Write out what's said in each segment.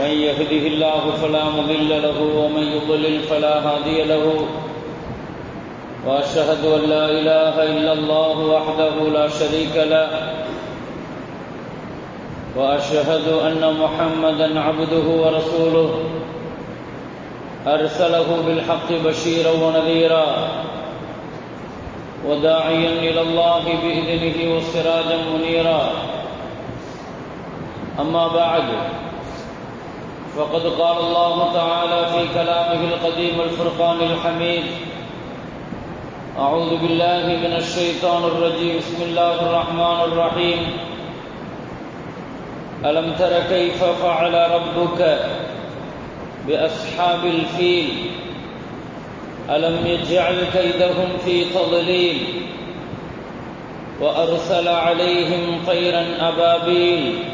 من يهده الله فلا مضل له ومن يضلل فلا هادي له. وأشهد أن لا إله إلا الله وحده لا شريك له. وأشهد أن محمدا عبده ورسوله. أرسله بالحق بشيرا ونذيرا. وداعيا إلى الله بإذنه وسراجا منيرا. أما بعد فقد قال الله تعالى في كلامه القديم الفرقان الحميد أعوذ بالله من الشيطان الرجيم بسم الله الرحمن الرحيم. ألم تر كيف فعل ربك بأصحاب الفيل؟ ألم يجعل كيدهم في تضليل؟ وأرسل عليهم طيرا أبابيل.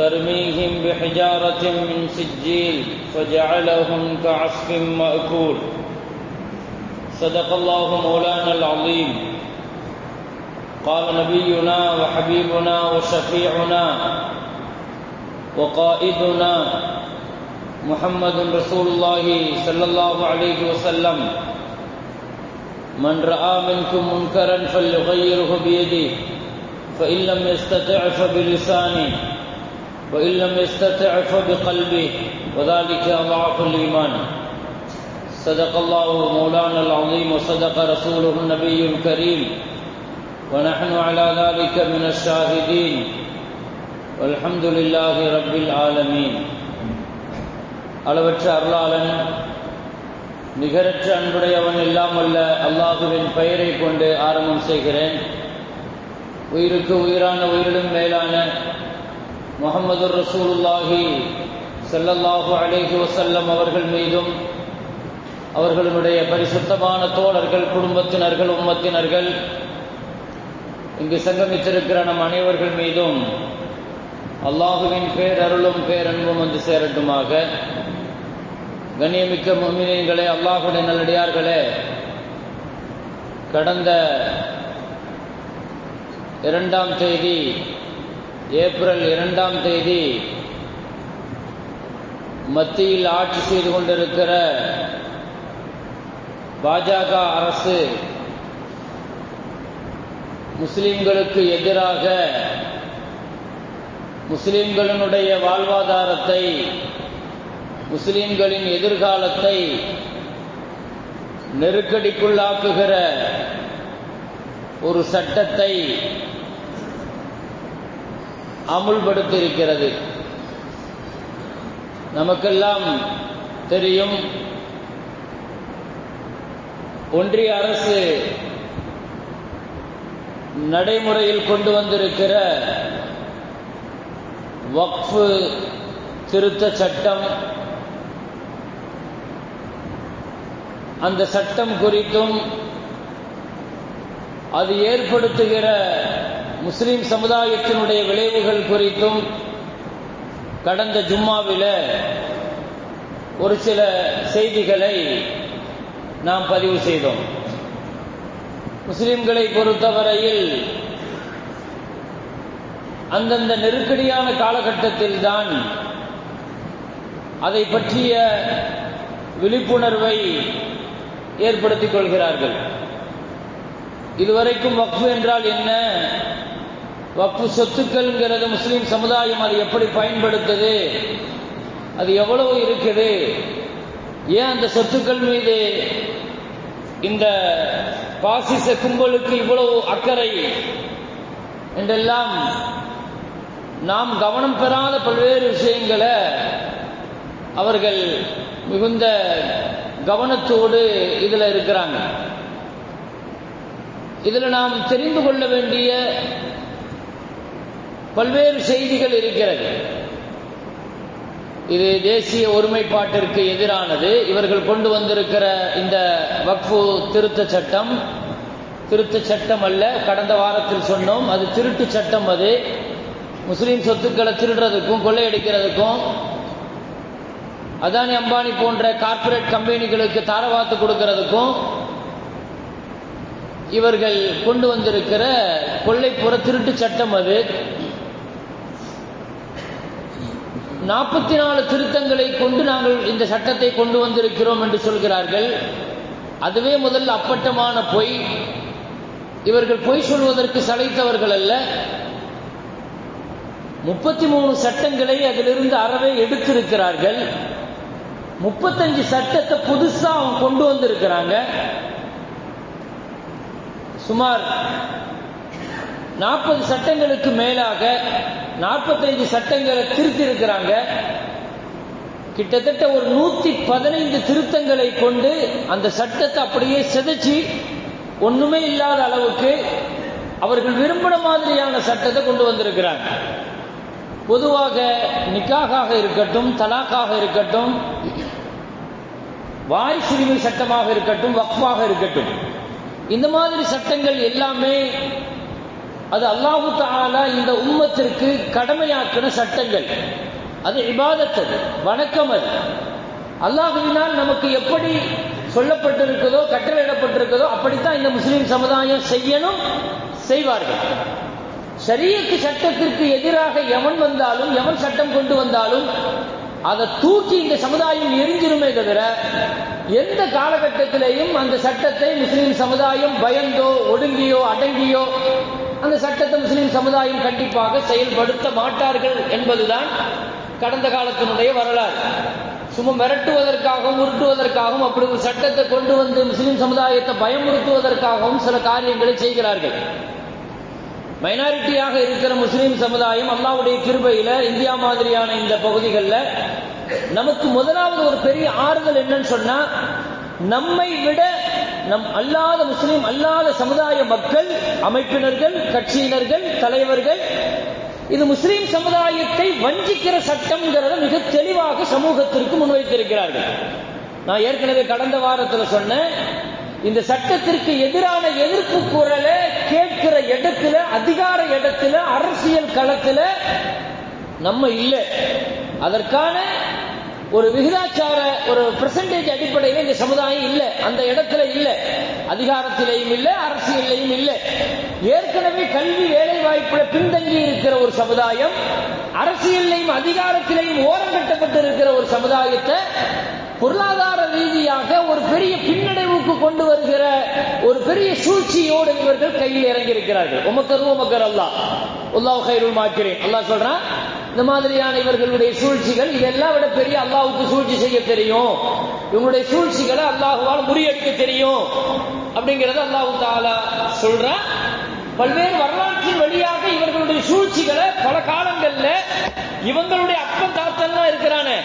ترميهم بحجارة من سجيل فجعلهم كعصف مأكول. صدق الله مولانا العظيم. قال نبينا وحبيبنا وشفيعنا وقائدنا محمد رسول الله صلى الله عليه وسلم. من رأى منكم منكرا فليغيره بيده فإن لم يستطع فبلسانه. وإن لم يستطع فبقلبه وذلك أضعف الإيمان صدق الله مولانا العظيم وصدق رسوله النبي الكريم ونحن على ذلك من الشاهدين والحمد لله رب العالمين அளவற்ற அருளாளன் நிகரற்ற அன்புடையவன் இல்லாமல்ல அல்லாஹுவின் பெயரை கொண்டு ஆரம்பம் செய்கிறேன் உயிருக்கு உயிரான உயிரிலும் மேலான முகமது ரசூலுல்லாஹி செல்லல்லாஹு அலேஹி வசல்லம் அவர்கள் மீதும் அவர்களுடைய பரிசுத்தமான தோழர்கள் குடும்பத்தினர்கள் உம்மத்தினர்கள் இங்கு சங்கமித்திருக்கிற நம் அனைவர்கள் மீதும் அல்லாஹுவின் பேரருளும் பேரன்பும் வந்து சேரட்டுமாக. கண்ணியமிக்க முன்மினங்களே அல்லாஹுடைய நல்லடியார்களே கடந்த இரண்டாம் தேதி ஏப்ரல் இரண்டாம் தேதி மத்தியில் ஆட்சி செய்து கொண்டிருக்கிற பாஜக அரசு முஸ்லிம்களுக்கு எதிராக முஸ்லிம்களினுடைய வாழ்வாதாரத்தை முஸ்லிம்களின் எதிர்காலத்தை நெருக்கடிக்குள்ளாக்குகிற ஒரு சட்டத்தை அமுல்படுத்தியிருக்கிறது. நமக்கெல்லாம் தெரியும் ஒன்றிய அரசு நடைமுறையில் கொண்டு வந்திருக்கிற வக்ஃபு திருத்த சட்டம் அந்த சட்டம் குறித்தும் அது ஏற்படுத்துகிற முஸ்லிம் சமுதாயத்தினுடைய விளைவுகள் குறித்தும் கடந்த ஜும்மாவில் ஒரு சில செய்திகளை நாம் பதிவு செய்தோம். முஸ்லிம்களை பொறுத்தவரையில் அந்தந்த நெருக்கடியான காலகட்டத்தில் தான் அதை பற்றிய விழிப்புணர்வை ஏற்படுத்திக் கொள்கிறார்கள். இதுவரைக்கும் வக்ஃபு என்றால் என்ன? வக்ஃபு சொத்துக்கள்ங்கிறது முஸ்லீம் சமுதாயம் அதை எப்படி பயன்படுத்துது? அது எவ்வளவு இருக்குது? ஏன் அந்த சொத்துக்கள் மீது இந்த பாசிச கும்பலுக்கு இவ்வளவு அக்கறை? என்றெல்லாம் நாம் கவனம் பெறாத பல்வேறு விஷயங்களை அவர்கள் மிகுந்த கவனத்தோடு இதுல இருக்கிறாங்க. இதுல நாம் தெரிந்து கொள்ள வேண்டிய பல்வேறு செய்திகள் இருக்கிறது. இது தேசிய ஒருமைப்பாட்டிற்கு எதிரானது. இவர்கள் கொண்டு வந்திருக்கிற இந்த வக்ஃபு திருத்த சட்டம் திருத்த சட்டம் அல்ல கடந்த வாரத்தில் சொன்னோம் அது திருட்டு சட்டம் அது. முஸ்லீம் சொத்துக்களை திருடுறதுக்கும் கொள்ளையடிக்கிறதுக்கும் அதானி அம்பானி போன்ற கார்ப்பரேட் கம்பெனிகளுக்கு தாரவாத்து கொடுக்கிறதுக்கும் இவர்கள் கொண்டு வந்திருக்கிற கொள்ளைப்புற திருட்டு சட்டம் அது. நாற்பத்தி நாலு திருத்தங்களை கொண்டு நாங்கள் இந்த சட்டத்தை கொண்டு வந்திருக்கிறோம் என்று சொல்கிறார்கள். அதுவே முதல்ல அப்பட்டமான பொய். இவர்கள் பொய் சொல்வதற்கு சளைத்தவர்கள் அல்ல. முப்பத்தி மூணு சட்டங்களை அதிலிருந்து அறவே எடுத்திருக்கிறார்கள். முப்பத்தஞ்சு சட்டத்தை புதுசா அவங்க கொண்டு வந்திருக்கிறாங்க. சுமார் நாற்பது சட்டங்களுக்கு மேலாக நாற்பத்தைந்து சட்டங்களை திருத்தி இருக்கிறாங்க கிட்டத்தட்ட ஒரு நூத்தி பதினைந்து திருத்தங்களை கொண்டு அந்த சட்டத்தை அப்படியே செதைச்சு ஒண்ணுமே இல்லாத அளவுக்கு அவர்கள் விரும்பின மாதிரியான சட்டத்தை கொண்டு வந்திருக்கிறாங்க. பொதுவாக நிக்காகாக இருக்கட்டும் தலாக்காக இருக்கட்டும் வாரிசுரிமை சட்டமாக இருக்கட்டும் வக்ஃபாக இருக்கட்டும். இந்த மாதிரி சட்டங்கள் எல்லாமே அது அல்லாஹு தாலா இந்த உம்மத்திற்கு கடமையாக்கின சட்டங்கள். அது இபாதத்தது வணக்கம் அது. அல்லாஹுவினால் நமக்கு எப்படி சொல்லப்பட்டிருக்கிறதோ கட்டளையிடப்பட்டிருக்கிறதோ அப்படித்தான் இந்த முஸ்லீம் சமுதாயம் செய்யணும் செய்வார்கள். சரியத்து சட்டத்திற்கு எதிராக எவன் வந்தாலும் எவன் சட்டம் கொண்டு வந்தாலும் அதை தூக்கி இந்த சமுதாயம் எரிஞ்சிருமே தவிர எந்த காலகட்டத்திலேயும் அந்த சட்டத்தை முஸ்லீம் சமுதாயம் பயந்தோ ஒடுங்கியோ அடங்கியோ அந்த சட்டத்தை முஸ்லீம் சமுதாயம் கண்டிப்பாக செயல்படுத்த மாட்டார்கள் என்பதுதான் கடந்த காலத்தினுடைய வரலாறு. சும்மா மிரட்டுவதற்காகவும் உருட்டுவதற்காகவும் அப்படி ஒரு சட்டத்தை கொண்டு வந்து முஸ்லீம் சமுதாயத்தை பயமுறுத்துவதற்காகவும் சில காரியங்களை செய்கிறார்கள். மைனாரிட்டியாக இருக்கிற முஸ்லீம் சமுதாயம் அல்லாவுடைய கிருபையில இந்தியா மாதிரியான இந்த பகுதிகளில் நமக்கு முதலாவது ஒரு பெரிய ஆறுதல் என்னன்னு சொன்னா நம்மை விட நம் அல்லாத முஸ்லீம் அல்லாத சமுதாய மக்கள் அமைப்பினர்கள் கட்சியினர்கள் தலைவர்கள் இது முஸ்லீம் சமுதாயத்தை வஞ்சிக்கிற சட்டம்ங்கிறத மிக தெளிவாக சமூகத்திற்கு முன்வைத்திருக்கிறார்கள். நான் ஏற்கனவே கடந்த வாரத்தில் சொன்னேன் இந்த சட்டத்திற்கு எதிரான எதிர்ப்பு குரலை கேட்கிற இடத்துல அதிகார இடத்துல அரசியல் களத்துல நம்ம இல்லை. அதற்கான ஒரு விகிதாச்சார ஒரு பெர்சன்டேஜ் அடிப்படையில் இந்த சமுதாயம் இல்லை. அந்த இடத்துல இல்லை. அதிகாரத்திலையும் இல்லை அரசியலையும் இல்லை. ஏற்கனவே கல்வி வேலை வாய்ப்புல பின்தங்கி இருக்கிற ஒரு சமுதாயம் அரசியலையும் அதிகாரத்திலையும் ஓரம் கட்டப்பட்டு இருக்கிற ஒரு சமுதாயத்தை பொருளாதார ரீதியாக ஒரு பெரிய பின்னடைவுக்கு கொண்டு வருகிற ஒரு பெரிய சூழ்ச்சியோடு இவர்கள் கையில் இறங்கி இருக்கிறார்கள் உமக்கர் உமக்கர் அல்லா உல்லாஹ் கைருள் மாக்கிறேன் அல்லாஹ் சொல்றான் இந்த மாதிரியான இவர்களுடைய சூழ்ச்சிகள் இதெல்லாம் விட பெரிய அல்லாவுக்கு சூழ்ச்சி செய்ய தெரியும். இவங்களுடைய சூழ்ச்சிகளை அல்லாஹுவால் முறியடிக்க தெரியும். அப்படிங்கறத அல்லாஹு தாலா சொல்ற பல்வேறு வரலாற்றின் வழியாக இவர்களுடைய சூழ்ச்சிகளை பல காலங்கள்ல இவங்களுடைய அப்பன் தாத்தன்லாம் இருக்கிறானே.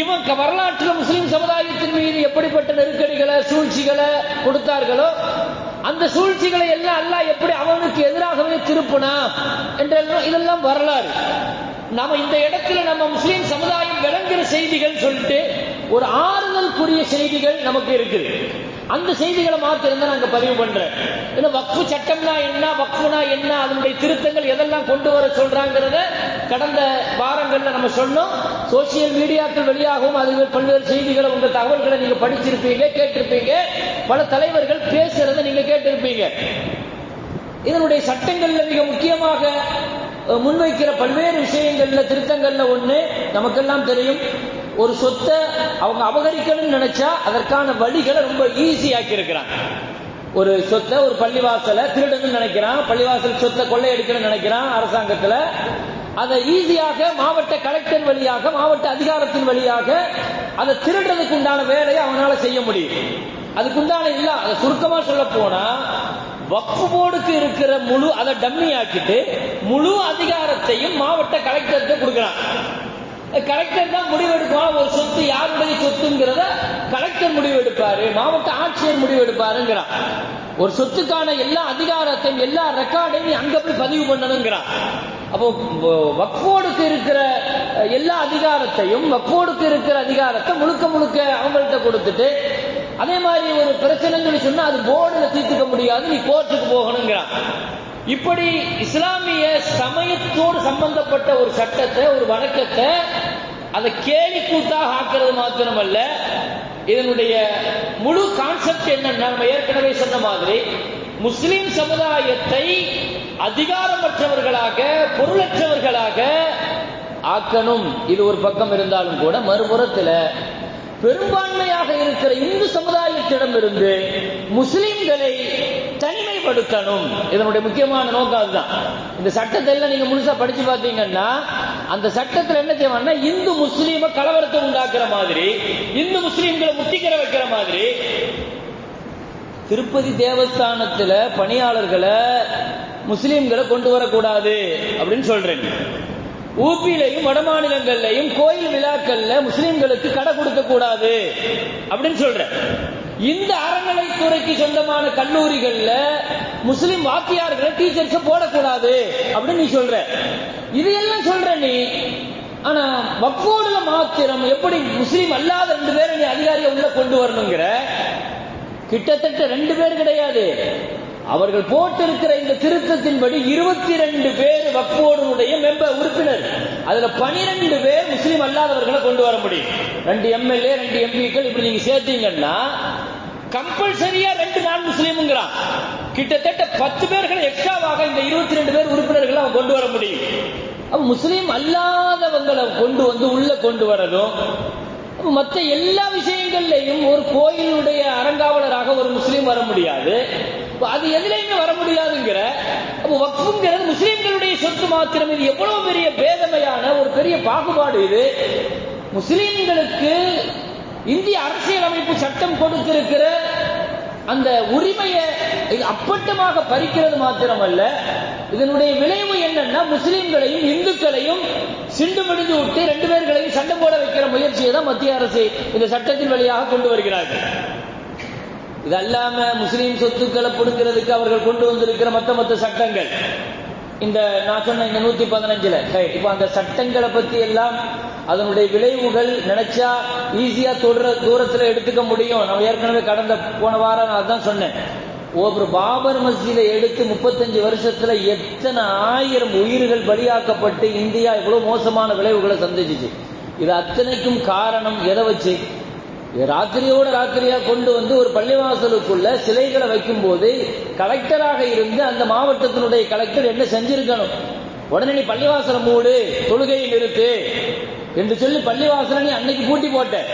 இவன் வரலாற்றுல முஸ்லிம் சமுதாயத்தின் மீது எப்படிப்பட்ட நெருக்கடிகளை சூழ்ச்சிகளை கொடுத்தார்களோ அந்த சூழ்ச்சிகளை எல்லாம் அல்லாஹ் எப்படி அவனுக்கு எதிராகவே திருப்பினா என்றெல்லாம் இதெல்லாம் வரலாறு. நாம இந்த இடத்துல நம்ம முஸ்லீம் சமுதாயம் விளங்குற செய்திகள் சொல்லிட்டு ஒரு ஆறுதலுக்குரிய செய்திகள் நமக்கு இருக்குது. அந்த செய்திகளை மாத்திரம் தான் நாங்க பதிவு பண்றேன். ஏன்னா வக்ஃபு சட்டம்னா என்ன வக்ஃபுனா என்ன அதனுடைய திருத்தங்கள் எதெல்லாம் கொண்டு வர சொல்றாங்கிறத கடந்த வாரங்கள்ல நம்ம சொன்னோம். சோசியல் மீடியாக்கள் வெளியாகவும் அது பல்வேறு செய்திகளை உங்க தகவல்களை நீங்க படிச்சிருப்பீங்க கேட்டிருப்பீங்க. பல தலைவர்கள் பேசுறத நீங்க கேட்டிருப்பீங்க. இதனுடைய சட்டங்கள்ல மிக முக்கியமாக முன்வைக்கிற பல்வேறு விஷயங்கள்ல திருத்தங்கள்ல ஒண்ணு நமக்கெல்லாம் தெரியும். ஒரு சொத்தை அவங்க அபகரிக்கணும்னு நினைச்சா அதற்கான வழிகளை ரொம்ப ஈஸியாக்கி இருக்கிறாங்க ஒரு சொத்தை ஒரு பள்ளிவாசலை திருடணும்னு நினைக்கிறான் பள்ளிவாசல் சொத்தை கொள்ளையடிக்கணும்னு நினைக்கிறான் அரசாங்கத்துல. அதை ஈஸியாக மாவட்ட கலெக்டர் வழியாக மாவட்ட அதிகாரத்தின் வழியாக அதை திருடுறதுக்கு உண்டான வேலையை அவனால செய்ய முடியும். அதுக்குண்டான இல்ல அதை சுருக்கமா சொல்ல போனா வக்ஃபு போர்டுக்கு இருக்கிற முழு அதை டம்மி ஆக்கிட்டு முழு அதிகாரத்தையும் மாவட்ட கலெக்டருக்கு கொடுக்குறான் கலெக்டர் தான் முடிவெடுப்பான் ஒரு சொத்து யாருடைய சொத்துங்கிறத கலெக்டர் முடிவெடுப்பாரு மாவட்ட ஆட்சியர் முடிவெடுப்பாருங்கிறான். ஒரு சொத்துக்கான எல்லா அதிகாரத்தையும் எல்லா ரெக்கார்டையும் அங்க போய் பதிவு பண்ணணுங்கிறான். அப்போ வக்ஃபோடுக்கு இருக்கிற எல்லா அதிகாரத்தையும் வக்ஃபோடுக்கு இருக்கிற அதிகாரத்தை முழுக்க முழுக்க அவங்கள்ட்ட கொடுத்துட்டு அதே மாதிரி ஒரு பிரச்சனைன்னு சொல்லி சொன்னா அது போர்டுல தீர்த்துக்க முடியாது நீ கோர்ட்டுக்கு போகணுங்கிறான். இப்படி இஸ்லாமிய சமயத்தோடு சம்பந்தப்பட்ட ஒரு சட்டத்தை ஒரு வழக்கத்தை அதை கேலி கூட்டாக ஆக்குறது மாத்திரமல்ல இதனுடைய முழு கான்செப்ட் என்னன்னா நம்ம ஏற்கனவே சொன்ன மாதிரி முஸ்லிம் சமுதாயத்தை அதிகாரமற்றவர்களாக பொருளற்றவர்களாக ஆக்கணும். இது ஒரு பக்கம் இருந்தாலும் கூட மறுபுறத்தில் பெரும்பான்மையாக இருக்கிற இந்து சமுதாயத்திடமிருந்து முஸ்லிம்களை தனிமைப்படுத்தணும். இதனுடைய முக்கியமான நோக்கம் அதுதான். இந்த சட்டத்தை எல்லாம் நீங்க முழுசா படிச்சு பார்த்தீங்கன்னா அந்த சட்டத்துல என்ன செய்வாங்கன்னா இந்து முஸ்லீம கலவரத்தை உண்டாக்குற மாதிரி இந்து முஸ்லீம்களை முத்திக்கிற வைக்கிற மாதிரி திருப்பதி தேவஸ்தானத்துல பணியாளர்களை முஸ்லீம்களை கொண்டு வரக்கூடாது அப்படின்னு சொல்றேன். ஊப்பிலையும் வடமாநிலங்கள்லையும் கோயில் விழாக்கள்ல முஸ்லீம்களுக்கு கடை கொடுக்க கூடாது. அப்படின்னு சொல்ற. இந்த அறநிலைத்துறைக்கு சொந்தமான கல்லூரிகள்ல முஸ்லிம் வாத்தியார்களை டீச்சர்ஸ் போடக்கூடாது அப்படின்னு நீ சொல்ற. இதையெல்லாம் சொல்ற நீ. ஆனா வக்கோடுல மாத்திரம் எப்படி முஸ்லீம் அல்லாத ரெண்டு பேரை நீ அதிகாரியை உள்ள கொண்டு வரணுங்கிற? கிட்டத்தட்ட ரெண்டு பேர் கிடையாது. அவர்கள் போட்டிருக்கிற இந்த திருத்தத்தின்படி இருபத்தி ரெண்டு பேர் வக்போர்டுடைய மெம்பர் உறுப்பினர். அதுல பனிரெண்டு பேர் முஸ்லீம் அல்லாதவர்களை கொண்டு வர முடியும். ரெண்டு எம்எல்ஏ ரெண்டு எம்பிக்கள் இப்படி நீங்க சேர்த்தீங்கன்னா கம்பல்சரியா ரெண்டு நான் முஸ்லீம்ங்கிறான். கிட்டத்தட்ட பத்து பேர்களை எக்ஸ்ட்ராவாக இந்த இருபத்தி ரெண்டு பேர் உறுப்பினர்களை அவன் கொண்டு வர முடியும். அவன் முஸ்லீம் அல்லாதவங்களை கொண்டு வந்து உள்ள கொண்டு வரதும் மற்ற எல்லா விஷயங்கள்லையும் ஒரு கோயிலுடைய அறங்காவலராக ஒரு முஸ்லீம் வர முடியாது. அது எதுலையுமே வர முடியாதுங்கிற? அப்போ வக்ஃபுங்கிறது முஸ்லீம்களுடைய சொத்து மாத்திரம். இது எவ்வளவு பெரிய பேதமையான ஒரு பெரிய பாகுபாடு இது. முஸ்லீம்களுக்கு இந்திய அரசியலமைப்பு சட்டம் கொடுத்திருக்கிற அந்த உரிமையை இது அப்பட்டமாக பறிக்கிறது மாத்திரமல்ல. இதனுடைய விளைவு என்னன்னா முஸ்லீம்களையும் இந்துக்களையும் சிண்டு முடிஞ்சு விட்டு ரெண்டு பேர்களையும் சண்டை போட வைக்கிற முயற்சியை தான் மத்திய அரசு இந்த சட்டத்தின் வழியாக கொண்டு வருகிறார்கள். இது அல்லாம முஸ்லீம் சொத்துக்களை கொடுக்கிறதுக்கு அவர்கள் கொண்டு வந்திருக்கிற மத்த மொத்த சட்டங்கள். இந்த நான் சொன்ன இந்த நூத்தி பதினஞ்சுல இப்போ அந்த சட்டங்களை பத்தி எல்லாம் அதனுடைய விளைவுகள் நினைச்சா ஈஸியா தொடர தூரத்துல எடுத்துக்க முடியும். நம்ம ஏற்கனவே கடந்த போன வாரம் நான் அதான் சொன்னேன். ஒரு பாபர் மஸ்ஜிதை எடுத்து முப்பத்தஞ்சு வருஷத்துல எத்தனை ஆயிரம் உயிர்கள் பலியாக்கப்பட்டு இந்தியா இவ்வளவு மோசமான விளைவுகளை சந்திச்சிச்சு. இது அத்தனைக்கும் காரணம் எதை வச்சு? ராத்திரியோட ராத்திரியா கொண்டு வந்து ஒரு பள்ளிவாசலுக்குள்ள சிலைகளை வைக்கும் போது கலெக்டராக இருந்து அந்த மாவட்டத்தினுடைய கலெக்டர் என்ன செஞ்சிருக்கணும்? உடனே நீ பள்ளிவாசலை மூடு தொழுகையை நிறுத்து என்று சொல்லி பள்ளிவாசலை நீ அன்னைக்கு பூட்டி போட்ட.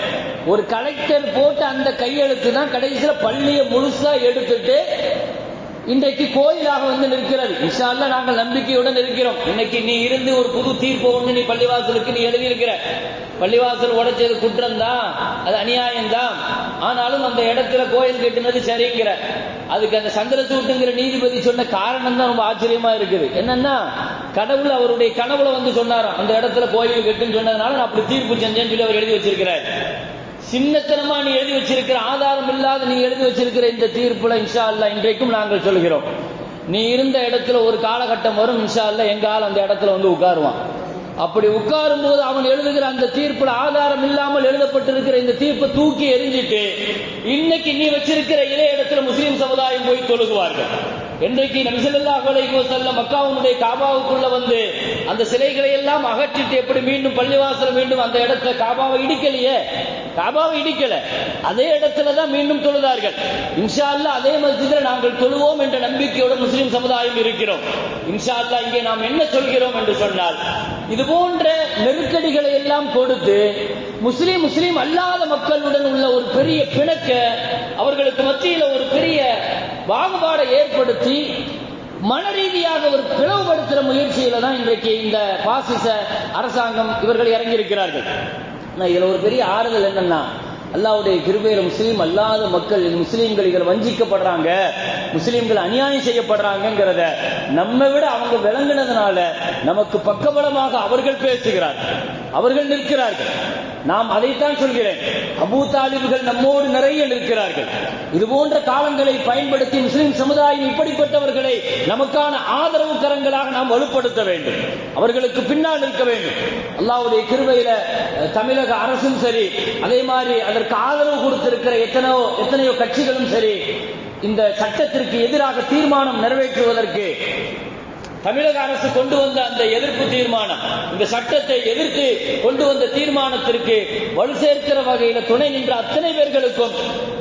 ஒரு கலெக்டர் போட்ட அந்த கையெழுத்து தான் கடைசியில பள்ளியை முழுசா எடுத்துட்டு இன்றைக்கு கோயிலாக வந்து நிற்கிறது. இன்ஷால்ல நாங்கள் நம்பிக்கையுடன் இருக்கிறோம். இன்னைக்கு நீ இருந்து ஒரு புது தீர்ப்பு ஒன்று நீ பள்ளிவாசலுக்கு நீ எழுதியிருக்கிற. பள்ளிவாசல் உடைச்சது குற்றம் தான் அது அநியாயம் தான் ஆனாலும் அந்த இடத்துல கோயில் கட்டினது சரிங்கிற. அதுக்கு அந்த சந்திரசூட்டுங்கிற நீதிபதி சொன்ன காரணம் தான் ரொம்ப ஆச்சரியமா இருக்குது. என்னன்னா கடவுள் அவருடைய கனவுல வந்து சொன்னாராம். அந்த இடத்துல கோயில் கட்டுன்னு சொன்னதுனால நான் அப்படி தீர்ப்பு செஞ்சேன்னு சொல்லி அவர் எழுதி வச்சிருக்கிறார். சின்னத்தனமா நீ எழுதி வச்சிருக்கிற ஆதாரம் இல்லாத நீ எழுதி வச்சிருக்கிற இந்த தீர்ப்புல இன்ஷா அல்லா இன்றைக்கும் நாங்கள் சொல்கிறோம். நீ இருந்த இடத்துல ஒரு காலகட்டம் வரும் இன்ஷா அல்லா எங்க ஆள் அந்த இடத்துல வந்து உட்காருவான். அப்படி உட்காரும் போது அவன் எழுதுகிற அந்த தீர்ப்புல ஆதாரம் இல்லாமல் எழுதப்பட்டிருக்கிற இந்த தீர்ப்பை தூக்கி எரிஞ்சிட்டு இன்னைக்கு நீ வச்சிருக்கிற இதே இடத்துல முஸ்லீம் சமுதாயம் போய் தொழுகுவார்கள். இன்றைக்கு நபிசல்லாஹ் அலைஹி செல்ல மக்காவுடைய காபாவுக்குள்ள வந்து அந்த சிலைகளை எல்லாம் அகற்றிட்டு எப்படி மீண்டும் பள்ளிவாசல் மீண்டும் அந்த இடத்துல காபாவை இடிக்கலையே? காபாவை இடிக்கல. அதே இடத்துல தான் மீண்டும் தொழுதார்கள். இன்ஷா அல்லா அதே மஸ்ஜிதில் நாங்கள் தொழுவோம் என்ற நம்பிக்கையோடு முஸ்லிம் சமுதாயம் இருக்கிறோம். இன்ஷா அல்லா இங்கே நாம் என்ன சொல்கிறோம் என்று சொன்னால் இது போன்ற நெருக்கடிகளை எல்லாம் கொடுத்து முஸ்லீம் முஸ்லீம் அல்லாத மக்களுடன் உள்ள ஒரு பெரிய பிணக்க அவர்களுக்கு மத்தியில் ஒரு பெரிய பாகுபாடை ஏற்படுத்தி மன ரீதியாக ஒரு பிளவுபடுத்துற முயற்சியில தான் இன்றைக்கு இந்த பாசிச அரசாங்கம் இவர்கள் இறங்கியிருக்கிறார்கள். ஆனா இதுல ஒரு பெரிய ஆறுதல் என்னன்னா அல்லாவுடைய கிருபையில முஸ்லீம் அல்லாத மக்கள் முஸ்லீம்கள் இதில் வஞ்சிக்கப்படுறாங்க முஸ்லீம்கள் அநியாயம் செய்யப்படுறாங்கிறத நம்ம விட அவங்க விளங்குனதுனால நமக்கு பக்கபலமாக அவர்கள் பேசுகிறார் அவர்கள் நிற்கிறார்கள். நாம் அதைத்தான் சொல்கிறேன். அபூ தாலிபுகள் நம்மோடு நிறைய நிற்கிறார்கள். இது போன்ற காலங்களை பயன்படுத்தி முஸ்லிம் சமுதாயம் இப்படிப்பட்டவர்களை நமக்கான ஆதரவு கரங்களாக நாம் வலுப்படுத்த வேண்டும். அவர்களுக்கு பின்னால் நிற்க வேண்டும். அல்லாவுடைய கிருவையில தமிழக அரசும் சரி அதே மாதிரி அதற்கு ஆதரவு கொடுத்திருக்கிற எத்தனையோ எத்தனையோ கட்சிகளும் சரி இந்த சட்டத்திற்கு எதிராக தீர்மானம் நிறைவேற்றுவதற்கு தமிழக அரசு கொண்டு வந்த அந்த எதிர்ப்பு தீர்மானம் இந்த சட்டத்தை எதிர்த்து கொண்டு வந்த தீர்மானத்திற்கு வலு சேர்க்கிற வகையில் துணை நின்ற அத்தனை பேர்களுக்கும்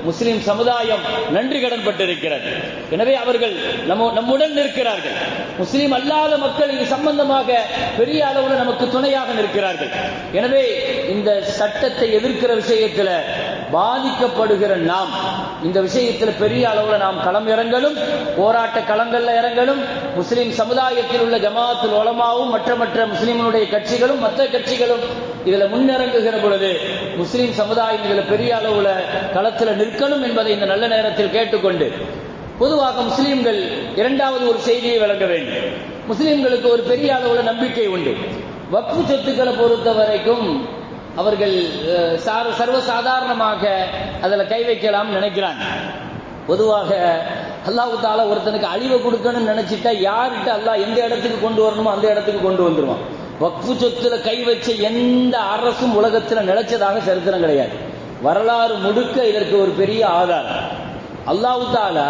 முஸ்லிம் சமுதாயம் நன்றி கடன் பட்டிருக்கிறது எனவே அவர்கள் நம்ம நம்முடன் நிற்கிறார்கள். முஸ்லிம் அல்லாத மக்கள் இது சம்பந்தமாக பெரிய அளவில் நமக்கு துணையாக நிற்கிறார்கள். எனவே இந்த சட்டத்தை எதிர்க்கிற விஷயத்தில் பாதிக்கப்படுகிற நாம் இந்த விஷயத்தில் பெரிய அளவில் நாம் களம் இறங்கலும் போராட்ட களங்கள்ல இறங்கலும் முஸ்லீம் சமுதாயத்தில் உள்ள ஜமாத்தில் உலமாவும் மற்ற மற்ற முஸ்லீம்களுடைய கட்சிகளும் மற்ற கட்சிகளும் இதுல முன்னிறங்குகிற பொழுது முஸ்லீம் சமுதாயம் இதுல பெரிய அளவுல களத்தில் நிற்கணும் என்பதை இந்த நல்ல நேரத்தில் கேட்டுக்கொண்டு பொதுவாக முஸ்லீம்கள் இரண்டாவது ஒரு செய்தியை வழங்க வேண்டும். முஸ்லீம்களுக்கு ஒரு பெரிய அளவுல நம்பிக்கை உண்டு. வக்ஃபு சொத்துக்களை பொறுத்த வரைக்கும் அவர்கள் அஹ், சர்வ சாதாரணமாக அதுல கை வைக்கலாம் நினைக்கிறாங்க. பொதுவாக அல்லாஹு தாலா ஒருத்தனுக்கு அழிவை கொடுக்கணும்னு நினைச்சிட்டா யார்கிட்ட அல்லாஹ் எந்த இடத்துக்கு கொண்டு வரணுமோ அந்த இடத்துக்கு கொண்டு வந்துருவான். வக்ஃபு சொத்துல கை வச்ச எந்த அரசும் உலகத்துல நிலைச்சதாக சரித்திரம் கிடையாது. வரலாறு முழுக்க இதற்கு ஒரு பெரிய ஆதாரம். அல்லாஹு தாலா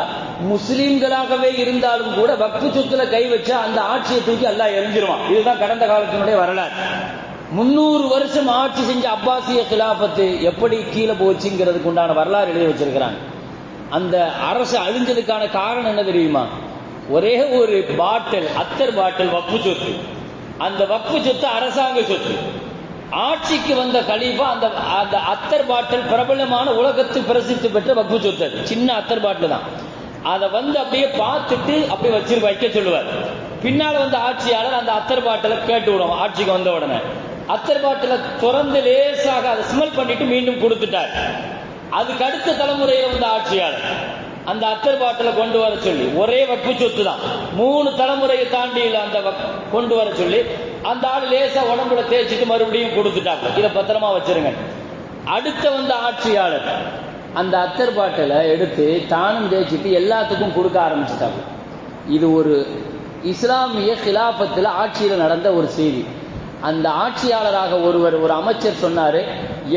முஸ்லீம்களாகவே இருந்தாலும் கூட வக்ஃபு சொத்துல கை வச்சா அந்த ஆட்சியை தூக்கி அல்லாஹ் எரிஞ்சிருவான் இதுதான் கடந்த காலத்தினுடைய வரலாறு. முன்னூறு வருஷம் ஆட்சி செஞ்ச அப்பாசிய கிலாபத்து எப்படி கீழே போச்சுங்கிறதுக்கு உண்டான வரலாறு எழுதி வச்சிருக்கிறாங்க. அந்த அரசு அழிஞ்சதுக்கான காரணம் என்ன தெரியுமா? ஒரே ஒரு பாட்டில் அத்தர் பாட்டில் வப்பு சொத்து. அந்த வப்பு சொத்து அரசாங்க சொத்து. ஆட்சிக்கு வந்த கலீஃபா அந்த அந்த அத்தர் பாட்டில் பிரபலமான உலகத்தில் பிரசித்தி பெற்ற வப்பு சொத்து அது. சின்ன அத்தர் பாட்டில் தான். அதை வந்து அப்படியே பார்த்துட்டு அப்படியே வச்சிரு வைக்க சொல்லுவார். பின்னால் வந்த ஆட்சியாளர் அந்த அத்தர் பாட்டில் கேட்டு விடுவோம் ஆட்சிக்கு வந்த உடனே. அத்தர் பாட்டில திறந்து லேசாக அதை ஸ்மெல் பண்ணிட்டு மீண்டும் கொடுத்துட்டார். அதுக்கு அடுத்த தலைமுறையில வந்த ஆட்சியாளர். அந்த அத்தர் பாட்டில கொண்டு வர சொல்லி ஒரே வப்பு சொத்து தான் மூணு தலைமுறையை தாண்டி அந்த கொண்டு வர சொல்லி அந்த ஆள் லேசா உடம்புல தேய்ச்சிட்டு மறுபடியும் கொடுத்துட்டாங்க. இதை பத்திரமா வச்சிருங்க. அடுத்த வந்த ஆட்சியாளர் அந்த அத்தர் பாட்டில எடுத்து தானும் தேய்ச்சிட்டு எல்லாத்துக்கும் கொடுக்க ஆரம்பிச்சுட்டாங்க. இது ஒரு இஸ்லாமிய கிலாபத்தில் ஆட்சியில் நடந்த ஒரு செய்தி. அந்த ஆட்சியாளராக ஒருவர் ஒரு அமைச்சர் சொன்னாரு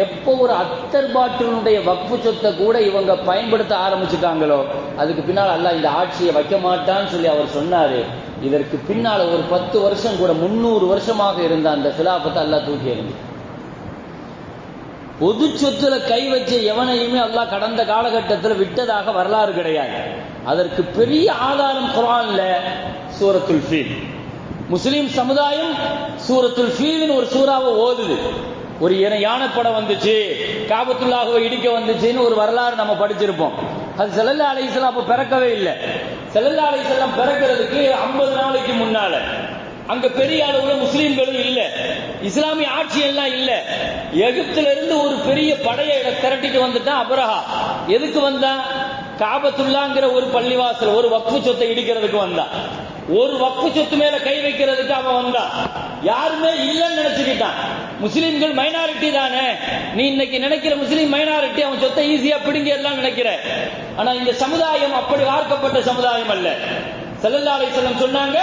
எப்போ ஒரு அத்தர் பாட்டினுடைய வக்ஃபு சொத்தை கூட இவங்க பயன்படுத்த ஆரம்பிச்சுட்டாங்களோ அதுக்கு பின்னால் அல்லாஹ் இந்த ஆட்சியை வைக்க மாட்டான்னு சொல்லி அவர் சொன்னாரு. இதற்கு பின்னால ஒரு பத்து வருஷம் கூட முன்னூறு வருஷமாக இருந்த அந்த சிலாபத்தை அல்லாஹ் தூக்கி எறிஞ்சு பொது சொத்துல கை வச்ச எவனையுமே அல்லாஹ் கடந்த காலகட்டத்தில் விட்டதாக வரலாறு கிடையாது. அதற்கு பெரிய ஆதாரம் குரான்ல சூரத்துல் ஃபீல். முஸ்லீம் சமுதாயம் சூரத்துல் ஃபீலின் ஒரு சூறாவை ஓதுது. ஒரு இன யானைப்படம் வந்துச்சு காபத்துல்லாஹுவை இடிக்க வந்துச்சுன்னு ஒரு வரலாறு நம்ம படிச்சிருப்போம். அது செல்லல்லா அலைஹிஸ்ஸலாம் அப்ப பிறக்கவே இல்லை. செல்லல்லா அலைஹிஸ்ஸலாம் பிறக்கிறதுக்கு 50 நாளைக்கு முன்னால. அங்க பெரிய அளவுல முஸ்லீம்களும் இல்ல. இஸ்லாமிய ஆட்சி எல்லாம் இல்ல. எகிப்துல இருந்து ஒரு பெரிய படையை திரட்டிட்டு வந்துட்டான் அபரஹா. எதுக்கு வந்தான்? காபத்துல்லாங்கிற ஒரு பள்ளிவாசல் ஒரு வக்ஃபு சொத்தை இடிக்கிறதுக்கு வந்தான். ஒரு வக்கு சொத்து மேல கை வைக்கிறதுக்கு அவன் வந்தான் யாருமே இல்லைன்னு நினைச்சுக்கிட்டான். முஸ்லிம்கள் மைனாரிட்டி தானே. நீ இன்னைக்கு நினைக்கிற முஸ்லீம் மைனாரிட்டி அவன் சொத்தை ஈஸியா பிடுங்க எல்லாம் நினைக்கிற. ஆனா இந்த சமுதாயம் அப்படி வார்க்கப்பட்ட சமுதாயம் அல்ல. செல்லல்லாலை செல்லம் சொன்னாங்க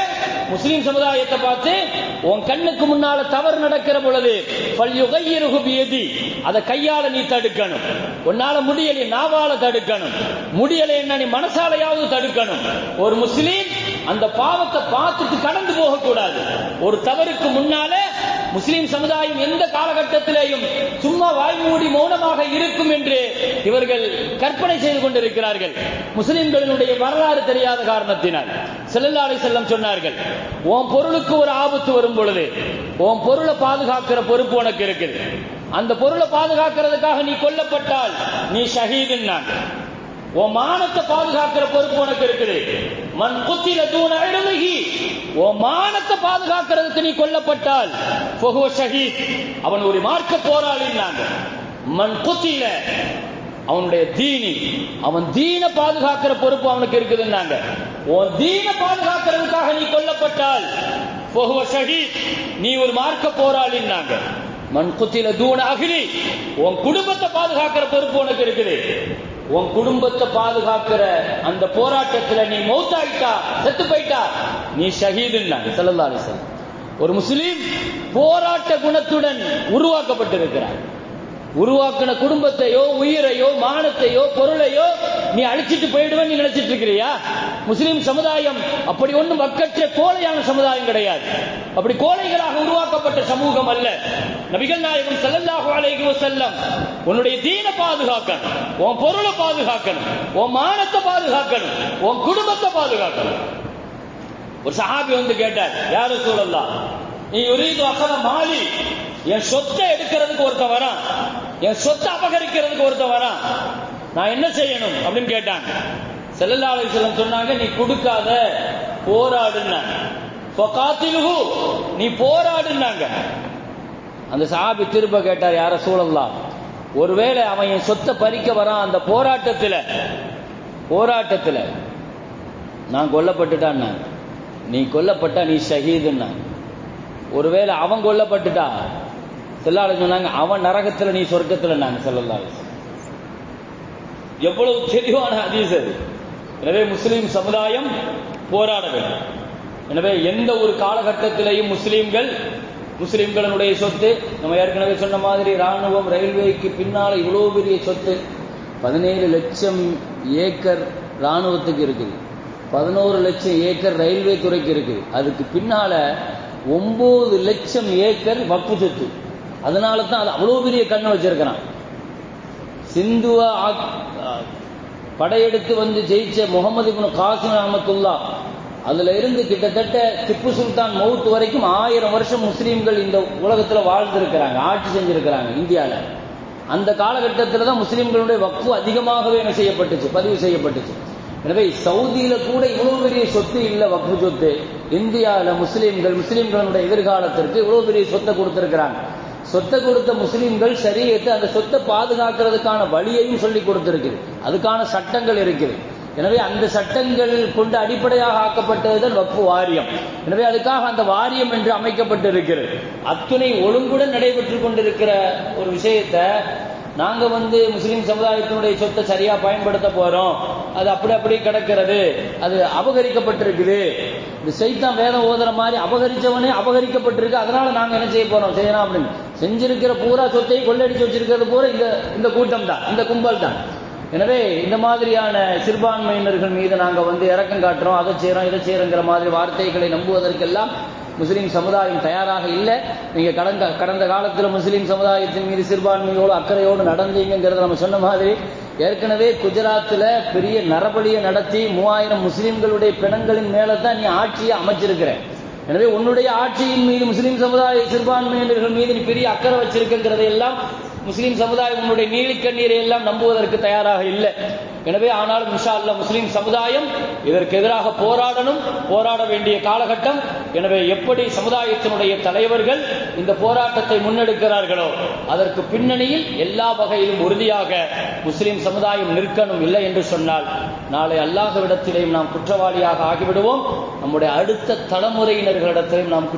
முஸ்லீம் சமுதாயத்தை பார்த்து உன் கண்ணுக்கு முன்னால தவறு நடக்கிற பொழுது பல்யுகையிருகு பியதி. அதை கையால நீ தடுக்கணும். உன்னால முடியலை நாவால தடுக்கணும். முடியலை என்ன நீ மனசாலையாவது தடுக்கணும். ஒரு முஸ்லீம் அந்த பாவத்தை பார்த்துட்டு கடந்து போக கூடாது ஒரு தவறுக்கு முன்னால முஸ்லிம் சமுதாயம் எந்த காலகட்டத்திலேயும் சும்மா வாய்மூடி மௌனமாக இருக்கும் என்று இவர்கள் கற்பனை செய்து கொண்டிருக்கிறார்கள். முஸ்லிம்களினுடைய வரலாறு தெரியாத காரணத்தினால். ஸல்லல்லாஹு செல்லம் சொன்னார்கள் உன் பொருளுக்கு ஒரு ஆபத்து வரும் பொழுது உன் பொருளை பாதுகாக்கிற பொறுப்பு உனக்கு இருக்குது. அந்த பொருளை பாதுகாக்கிறதுக்காக நீ கொல்லப்பட்டால் நீ ஷஹீதுன்னாங்க உன் மானத்தை பாதுகாக்கிற பொறுப்பு உனக்கு இருக்குது. மண் குத்தில தூண எழுதுகி உன் மானத்தை பாதுகாக்கிறதுக்கு நீ கொல்லப்பட்டால் பொகுவ ஷஹீத் அவன் ஒரு மார்க்க போராளின்னாங்க மண் குத்தில அவனுடைய தீனி அவன் தீன பாதுகாக்கிற பொறுப்பு அவனுக்கு இருக்குதுன்னாங்க உன் தீன பாதுகாக்கிறதுக்காக நீ கொல்லப்பட்டால் ஃபஹுவ ஷஹீத் நீ ஒரு மார்க்க போராளின்னாங்க மண் குத்தில தூண அகிலி உன் குடும்பத்தை பாதுகாக்கிற பொறுப்பு உனக்கு இருக்குது. உன் குடும்பத்தை பாதுகாக்கிற அந்த போராட்டத்துல நீ மௌத்தாயிட்டா செத்து போயிட்டா? நீ ஷஹீதுன்னாங்க ஸல்லல்லாஹு அலைஹி ஒரு முஸ்லீம் போராட்ட குணத்துடன் உருவாக்கப்பட்டிருக்கிறார். உருவாக்கின குடும்பத்தையோ உயிரையோ மானத்தையோ பொருளையோ நீ அழிச்சிட்டு போயிடுவேன் நீ நினைச்சிட்டு இருக்கிறியா? முஸ்லிம் சமுதாயம் அப்படி ஒண்ணும் மக்கற்ற கோழையான சமுதாயம் கிடையாது. அப்படி கோழைகளாக உருவாக்கப்பட்ட சமூகம் அல்ல. நபிகள் நாயகம் ஸல்லல்லாஹு அலைஹி செல்லம் உன்னுடைய தீனை பாதுகாக்கணும் உன் பொருளை பாதுகாக்கணும் உன் மானத்தை பாதுகாக்கணும் உன் குடும்பத்தை பாதுகாக்கணும். ஒரு சஹாபி வந்து கேட்டார் யாரும் சூழல்லாம் நீ உரீது அகல மாலி என் சொத்தை எடுக்கிறதுக்கு ஒருத்தன் வரான். என் சொத்தை அபகரிக்கிறதுக்கு ஒருத்தன் வரான். நான் என்ன செய்யணும் அப்படின்னு கேட்டாங்க. செல்லல்லாவை அலைஹி சொன்னாங்க நீ கொடுக்காத போராடுன்னாங்க. நீ போராடுனாங்க அந்த சாபி திரும்ப கேட்டார் யார சூழல்லாம் ஒருவேளை அவன் என் சொத்தை பறிக்க வரான் அந்த போராட்டத்தில். போராட்டத்தில்? நான் கொல்லப்பட்டுட்டான் நீ கொல்லப்பட்டா நீ ஷஹீதுன்னா. ஒருவேளை அவன் கொல்லப்பட்டுட்டா செல்லாள சொன்னாங்க அவன் நரகத்துல நீ சொர்க்கத்துல நாங்கள் செல்லலாம் எவ்வளவு தெளிவான ஹதீஸ் அது. எனவே முஸ்லீம் சமுதாயம் போராட வேண்டும். எனவே எந்த ஒரு காலகட்டத்திலையும் முஸ்லீம்கள் முஸ்லீம்களுடைய சொத்து நம்ம ஏற்கனவே சொன்ன மாதிரி ராணுவம் ரயில்வேக்கு பின்னால இவ்வளோ பெரிய சொத்து பதினேழு லட்சம் ஏக்கர் ராணுவத்துக்கு இருக்குது. பதினோரு லட்சம் ஏக்கர் ரயில்வே துறைக்கு இருக்குது. அதுக்கு பின்னால ஒன்பது லட்சம் ஏக்கர் வக்கு சொத்து. அதனால தான் அது அவ்வளவு பெரிய கண்ணை வச்சிருக்கிறான். சிந்துவா படையெடுத்து வந்து ஜெயிச்ச முகமது இப்னு காசிம் அஹமத்துல்லா அதுல இருந்து கிட்டத்தட்ட திப்பு சுல்தான் மவுத் வரைக்கும் ஆயிரம் வருஷம் முஸ்லீம்கள் இந்த உலகத்துல வாழ்ந்திருக்கிறாங்க ஆட்சி செஞ்சிருக்கிறாங்க இந்தியால. அந்த காலகட்டத்தில் தான் முஸ்லீம்களுடைய வக்ஃபு அதிகமாகவே என்ன செய்யப்பட்டுச்சு பதிவு செய்யப்பட்டுச்சு. எனவே சவுதியில கூட இவ்வளவு பெரிய சொத்து இல்லை வக்ஃபு சொத்து. இந்தியாவில் முஸ்லீம்கள் முஸ்லீம்களுடைய எதிர்காலத்திற்கு இவ்வளவு பெரிய சொத்தை கொடுத்திருக்கிறாங்க. சொத்தை கொடுத்த முஸ்லீம்கள் சரியத்தை அந்த சொத்தை பாதுகாக்கிறதுக்கான வழியையும் சொல்லி கொடுத்திருக்குது. அதுக்கான சட்டங்கள் இருக்குது. எனவே அந்த சட்டங்கள் கொண்டு அடிப்படையாக ஆக்கப்பட்டதுதான் வக்ஃபு வாரியம். எனவே அதுக்காக அந்த வாரியம் என்று அமைக்கப்பட்டு இருக்கிறது அத்துணை ஒழுங்குடன் நடைபெற்று கொண்டிருக்கிற ஒரு விஷயத்தை நாங்க வந்து முஸ்லிம் சமுதாயத்தினுடைய சொத்தை சரியா பயன்படுத்த போறோம். அது அப்படி அப்படி கிடக்கிறது. அது அபகரிக்கப்பட்டிருக்குது. இந்த சைத்தான் வேதம் ஓதுற மாதிரி அபகரிச்சவனே அபகரிக்கப்பட்டிருக்கு. அதனால நாங்க என்ன செய்ய போறோம்? செய்யலாம் அப்படின்னு. செஞ்சிருக்கிற பூரா சொத்தையும் கொள்ளடிச்சு வச்சிருக்கிறது பூரா இந்த இந்த கூட்டம் தான். இந்த கும்பல் தான். எனவே இந்த மாதிரியான சிறுபான்மையினர்கள் மீது நாங்கள் வந்து இறக்கம் காட்டுறோம். அதை செய்கிறோம் இதை செய்கிறோங்கிற மாதிரி வார்த்தைகளை நம்புவதற்கெல்லாம் முஸ்லீம் சமுதாயம் தயாராக இல்லை. நீங்கள் கடந்த கடந்த காலத்தில் முஸ்லீம் சமுதாயத்தின் மீது சிறுபான்மையோடு அக்கறையோடு நடந்தீங்கிறத நம்ம சொன்ன மாதிரி ஏற்கனவே குஜராத்தில் பெரிய நரபலியை நடத்தி மூவாயிரம் முஸ்லீம்களுடைய பிணங்களின் மேலே தான் நீ ஆட்சியை அமைச்சிருக்கிற. எனவே உன்னுடைய ஆட்சியின் மீது முஸ்லீம் சமுதாய சிறுபான்மையினர்கள் மீது நீ பெரிய அக்கறை வச்சிருக்கிறதை எல்லாம் முஸ்லீம் சமுதாயம் உன்னுடைய நீலிக்கண்ணீரை எல்லாம் நம்புவதற்கு தயாராக இல்லை. எனவே ஆனாலும் இன்ஷா அல்லா முஸ்லீம் சமுதாயம் இதற்கு எதிராக போராடணும் போராட வேண்டிய காலகட்டம். எனவே எப்படி சமுதாயத்தினுடைய தலைவர்கள் இந்த போராட்டத்தை முன்னெடுக்கிறார்களோ அதற்கு பின்னணியில் எல்லா வகையிலும் உறுதியாக முஸ்லீம் சமுதாயம் நிற்கணும் இல்லை என்று சொன்னால் நாளை அல்லாஹ்விடத்திலேயும் நாம் குற்றவாளியாக ஆகிவிடுவோம். நம்முடைய அடுத்த தலைமுறையினர்களிடத்திலும் நாம்